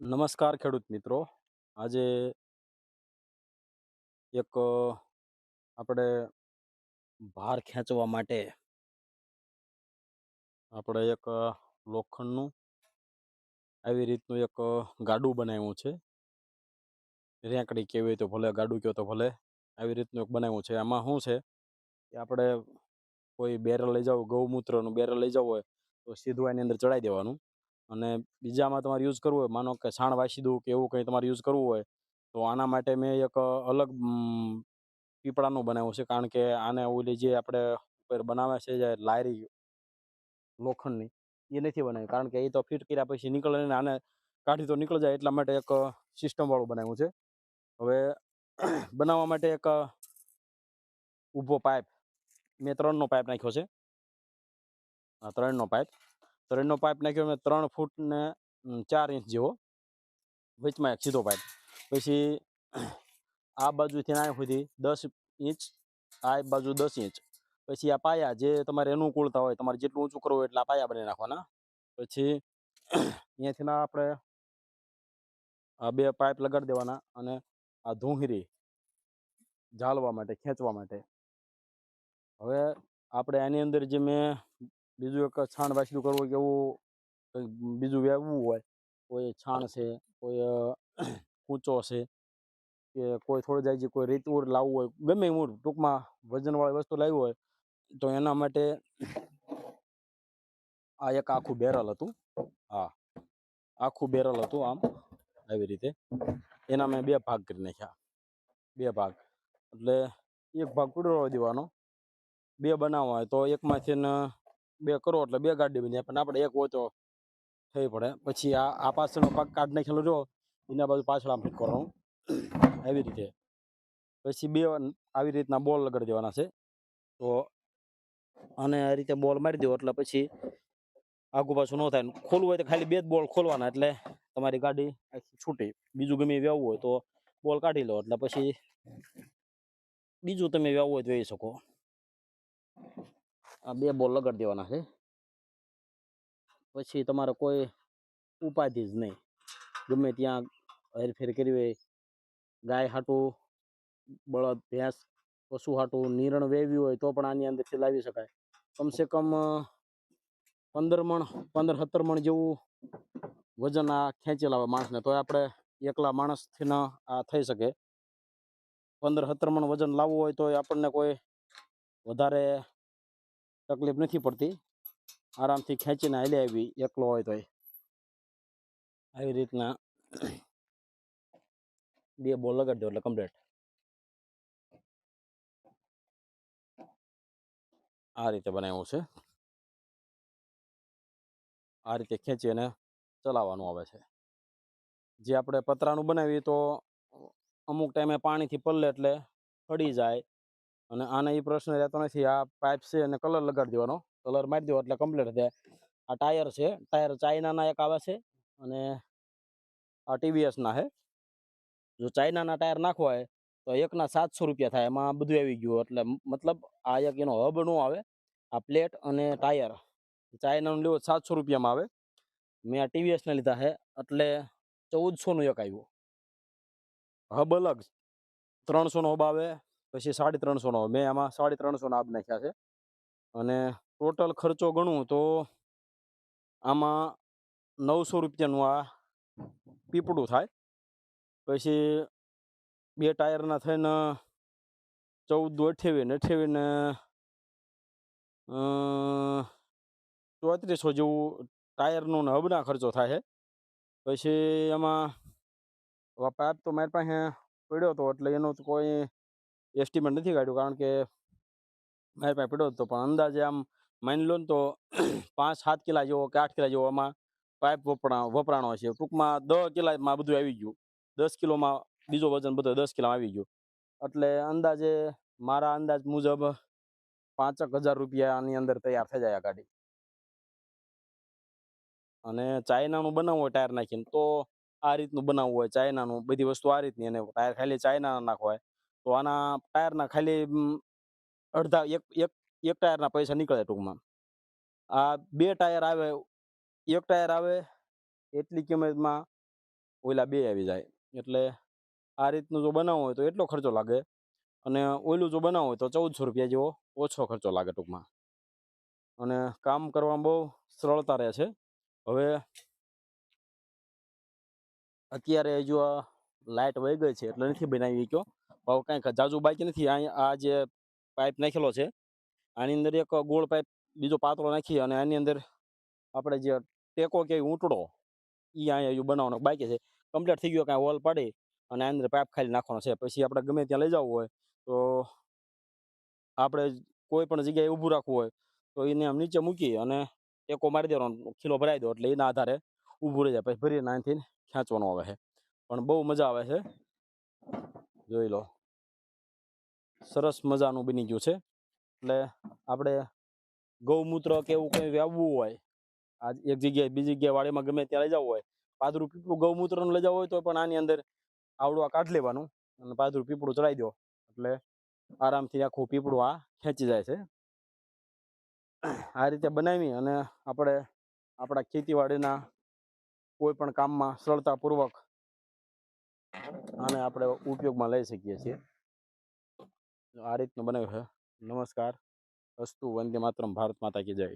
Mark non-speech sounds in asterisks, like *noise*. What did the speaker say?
નમસ્કાર ખેડૂત મિત્રો. આજે એક આપણે ભાર ખેંચવા માટે આપણે એક લોખંડનું આવી રીતનું એક ગાડું બનાવ્યું છે. રેંકડી કેવી તો ભલે, ગાડું કહો તો ભલે, આવી રીતનું એક બનાવ્યું છે. આમાં શું છે કે આપણે કોઈ બેરલ લઈ જાવ ગૌમૂત્રનું બેરલ લઈ જવું હોય તો સીધું એની અંદર ચડાવી દેવાનું. અને બીજામાં તમારે યુઝ કરવું હોય, માનો કે છાણ વાસી દઉં કે એવું કંઈ તમારે યુઝ કરવું હોય, તો આના માટે મેં એક અલગ પીપળાનું બનાવ્યું છે. કારણ કે આને ઓલી જે આપણે બનાવે છે જે લાયરી લોખંડની, એ નથી બનાવી કારણ કે એ તો ફિટ કર્યા પછી નીકળે ને આને કાઢી તો નીકળી જાય, એટલા માટે એક સિસ્ટમવાળું બનાવ્યું છે. હવે *clears throat* બનાવવા માટે એક ઊભો પાઇપ. મેં ત્રણનો પાઇપ નાખ્યો છે. આ ત્રણનો પાઇપ. ત્રણનો પાઇપ નાખ્યો મેં ત્રણ ફૂટ ને ચાર ઇંચ જેવો. વચમાં એક સીધો પાઇપ. પછી આ બાજુથી આ સુધી દસ ઇંચ, આ બાજુ દસ ઇંચ. પછી આ પાયા જે તમારે અનુકૂળતા હોય, તમારે જેટલું ઊંચું કરવું હોય એટલા પાયા બનાવી નાખવાના. પછી અહીંયાથી ના આપણે આ બે પાઇપ લગાડી દેવાના અને આ ધૂંહરી ઝાલવા માટે, ખેંચવા માટે. હવે આપણે આની અંદર જે મેં બીજું એક છાણ વાસલું કરવું કે એવું બીજું વાવવું હોય, કોઈ છાણ છે, કોઈ કૂચો છે કે કોઈ થોડી જાય છે કોઈ રીતવૂર લાવવું હોય, ગમે મૂળ ટૂંકમાં વજનવાળી વસ્તુ લાવી હોય, તો એના માટે આ એક આખું બેરલ હતું. હા, આખું બેરલ હતું આમ, આવી રીતે. એના મેં બે ભાગ કરી નાખ્યા, બે ભાગ. એટલે એક ભાગ કુડરો દેવાનો, બે બનાવવા હોય તો એકમાંથી બે કરો એટલે બે ગાડી બની પણ આપણે એક તો થઈ પડે. પછી આ આ પાછળનો ભાગ કાઢ નાખેલો જો, એના બાજુ પાછળ આમ ફિટ કરવાનું આવી રીતે. પછી બે આવી રીતના બોલ લગાડી દેવાના છે. તો અને આ રીતે બોલ મારી દો એટલે પછી આગુ પાછું ન થાય. ખોલવું હોય તો ખાલી બે જ બોલ ખોલવાના એટલે તમારી ગાડી છૂટી. બીજું ગમે વ્યાવવું હોય તો બોલ કાઢી લો એટલે પછી બીજું તમે વ્યાવવું હોય તો શકો. આ બે બોલ લગાડી દેવાના છે. પછી તમારે કોઈ ઉપાધિ જ નહીં. ગમે ત્યાં હેરફેર કરવી હોય, ગાય હાટું, બળદ, ભેંસ, પશુ હાટું નિરણ વેવી હોય તો પણ આની અંદરથી લાવી શકાય. કમસે કમ પંદર મણ, પંદર સત્તર મણ જેવું વજન આ ખેંચી લાવે માણસને તો આપણે એકલા માણસથી ન આ થઈ શકે. પંદર સત્તર મણ વજન લાવવું હોય તો આપણને કોઈ વધારે તકલીફ નથી પડતી. આરામથી ખેંચીને હાલી આવી, એકલો હોય તોય. આવી રીતના બે બોલ લગાડી એટલે કમ્પ્લીટ આ રીતે બનાવ્યું છે. આ રીતે ખેંચી અને ચલાવવાનું આવે છે. જે આપણે પતરાનું બનાવીએ તો અમુક ટાઈમે પાણીથી પલ્લે એટલે પડી જાય અને આને એ પ્રશ્ન રહેતો નથી. આ પાઇપ છે અને કલર લગાડી દેવાનો. કલર મારી દો એટલે કમ્પ્લીટ થાય. આ ટાયર છે. ટાયર ચાઇનાના એક આવે છે અને આ ટીવીએસના છે જો ચાઇનાના ટાયર નાખવા હોય તો એકના સાતસો રૂપિયા થાય. એમાં બધું આવી ગયું. એટલે મતલબ આ એક એનો હબ નો આવે. આ પ્લેટ અને ટાયર ચાઇનાનું લેવો સાતસો રૂપિયામાં આવે. મેં આ ટીવીએસના લીધા છે એટલે ચૌદસોનું એક આવ્યું. હબ અલગ. ત્રણસોનો હબ આવે. પછી સાડી ત્રણસોનો મેં આમાં સાડી ત્રણસોના હબ નાખ્યા છે. અને ટોટલ ખર્ચો ગણું તો આમાં નવસો રૂપિયાનું આ પીપળું થાય. પછી બે ટાયરના થઈને ચૌદ અઠ્યાવીસ અઠ્યાવીસ ને ચોત્રીસો જેવું ટાયરનો ને હબના ખર્ચો થાય છે. પછી એમાં પાઇપ તો મારી પાસે પડ્યો હતો એટલે એનો કોઈ એસ્ટિમેટ નથી કાઢ્યું કારણ કે મારી પાસે પડ્યો હતો. પણ અંદાજે આમ માની લો ને તો *coughs* પાંચ, સાત કિલા જેવો કે આઠ કિલા જેવો આમાં પાઇપ વપરા, વપરાણો છે ટૂંકમાં દસ કિલામાં બધું આવી ગયું. દસ કિલોમાં બીજો વજન બધો દસ કિલોમાં આવી ગયું. એટલે અંદાજે મારા અંદાજ મુજબ પાંચક હજાર રૂપિયાની અંદર તૈયાર થઈ જાય આ ગાડી. અને ચાઇનાનું બનાવવું હોય ટાયર નાખીને, તો આ રીતનું બનાવવું હોય. ચાઇનાનું બધી વસ્તુ આ રીતની. અને ટાયર ખાલી ચાઇનાના નાખવા હોય. તો આના ટાયરના ખાલી અડધા એક એક એક ટાયરના પૈસા નીકળે ટૂંકમાં. આ બે ટાયર આવે, એક ટાયર આવે એટલી કિંમતમાં ઓલા બે આવી જાય. એટલે આ રીતનું જો બનાવવું હોય તો એટલો ખર્ચો લાગે અને ઓયલું જો બનાવવું હોય તો ચૌદસો રૂપિયા જેવો ઓછો ખર્ચો લાગે ટૂંકમાં. અને કામ કરવામાં બહુ સરળતા રહે છે. હવે અત્યારે જો લાઇટ વહી ગઈ છે એટલે નથી બનાવી ગયો હવે કાંઈક જાજુ બાકી નથી. આ જે પાઇપ નાખેલો છે, આની અંદર એક ગોળ પાઇપ, બીજો પાતળો નાખી અને આની અંદર આપણે જે ટેકો કે ઊંટડો એ અહીંયા બનાવવાનો બાકી છે. કમ્પ્લીટ થઈ ગયો કાંઈ હોલ પાડી અને આની અંદર પાઇપ ખાલી નાખવાનો છે. પછી આપણે ગમે ત્યાં લઈ જવું હોય, તો આપણે કોઈ પણ જગ્યાએ ઊભું રાખવું હોય, તો એને આમ નીચે મૂકી અને ટેકો મારી દેવાનો. ખીલો ભરાઈ દો એટલે એના આધારે ઊભું રહી જાય. પછી ભરીને અહીંથી ખેંચવાનું આવે છે. પણ બહુ મજા આવે છે. જોઈ લો. સરસ મજાનું બની ગયું છે. એટલે આપણે ગૌમૂત્ર કે એવું કંઈ વ્યાવવું હોય આ એક જગ્યાએ બીજી જગ્યાએ વાડીમાં ગમે ત્યાં લઈ જવું હોય, પાદરું પીપળું ગૌમૂત્રનું લઈ જવું હોય તો પણ આની અંદર આવડવા કાઢ લેવાનું અને પાદરું પીપળું ચડાવી દો. એટલે આરામથી આખું પીપળું આ ખેંચી જાય છે. આ રીતે બનાવી અને આપણે આપણા ખેતીવાડીના કોઈ પણ કામમાં સરળતાપૂર્વક આને આપણે ઉપયોગમાં લઈ શકીએ છીએ. આ રીતનું બનાવ્યું છે. નમસ્કાર. અસ્તુ વંદે માતરમ. ભારત માતા કી જય.